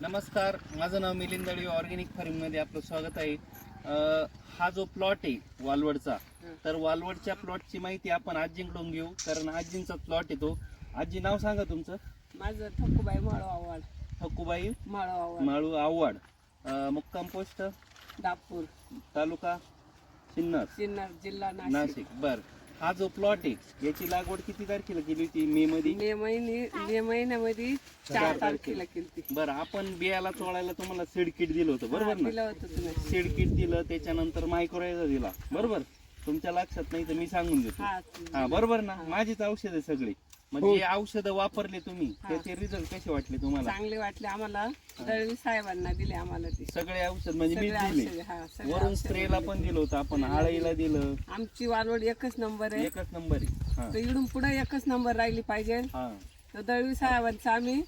नमस्कार माझं नाव मिलिंद दळवी ऑर्गॅनिक फार्मिंगमध्ये आपलं स्वागत आहे. हा जो प्लॉट आहे वालवडचा. तर वालवडच्या प्लॉटची माहिती आपण आजींकडून घेऊ कारण आजींचा प्लॉट आहे तो. आजी नाव सांगा तुमचं? माझं ठक्कूबाई माळो आव्हाड. ठक्कूबाई माळो आव्हाड. माळू आव्हाड. मुक्काम पोस्ट? दापूर. तालुका? सिन्नर सिन्नर जिल्हा नाशिक. बर. हा जो प्लॉट आहे याची लागवड किती तारखेला केली होती? मे मध्ये? मे महिने मे महिन्यामध्ये चार तारखेला. केली बरं आपण बियाला चोळायला तुम्हाला सीड किट दिलं होतं बरोबर ना? दिलं होतं तुम्ही. सीड किट दिलं त्याच्यानंतर मायक्रोरायझर दिला बरोबर? तुमच्या लक्षात नाही तर मी सांगून देतो. हा हा बरोबर ना? माझीच औषध आहे सगळी. म्हणजे औषधं वापरले तुम्ही हा. त्याचे रिझल्ट कसे वाटले तुम्हाला? चांगले वाटले आम्हाला. दळवी साहेबांना दिले आम्हाला ते. सगळे औषध म्हणजे मी दिले. हा, सगळे वरून औषधे स्प्रेला दिले. पण दिलं होतं आपण आळीला दिलं. आमची वालवड एकच नंबर आहे. एकच नंबर आहे हा. तर इकडून पुढे एकच नंबर राहिली पाहिजे. हा. तर दळवी साहेबांचा आम्ही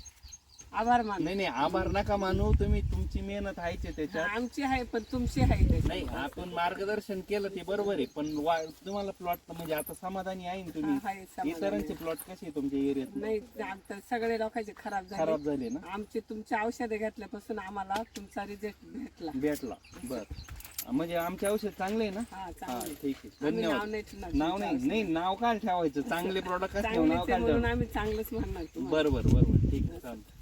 आभार मानतो. नाही नाही आभार नका मानू. तुम्ही तुमची मेहनत आहे त्याच्यात. आमची आहे पण तुमची आहे. नाही आपण मार्गदर्शन केलं ते बरोबर आहे पण वा- तुम्हाला प्लॉट म्हणजे आता समाधानी आहे ना हा, तुम्ही आहे समाधानी. इतरांचे प्लॉट कसे आहे तुमच्या एरियात नाही ते आमच्या सगळे लोकांचे खराब झाले. खराब झाले ना? आमचे तुमचे औषधे घेतल्यापासून आम्हाला तुमचा रिझल्ट भेटला. भेटला बर. म्हणजे आमचे औषध चांगले आहे ना? हा हा चांगले ठीक आहे. आम्ही नाव धन्यवाद नाही ठेवणार नाव नाही नाही नाव काय ठेवायचं. चांगले प्रॉडक्ट चांगलेच आहे म्हणून आम्ही चांगलंच म्हणणार तुम्हाला. बरोबर बरोबर ठीक आहे चालतं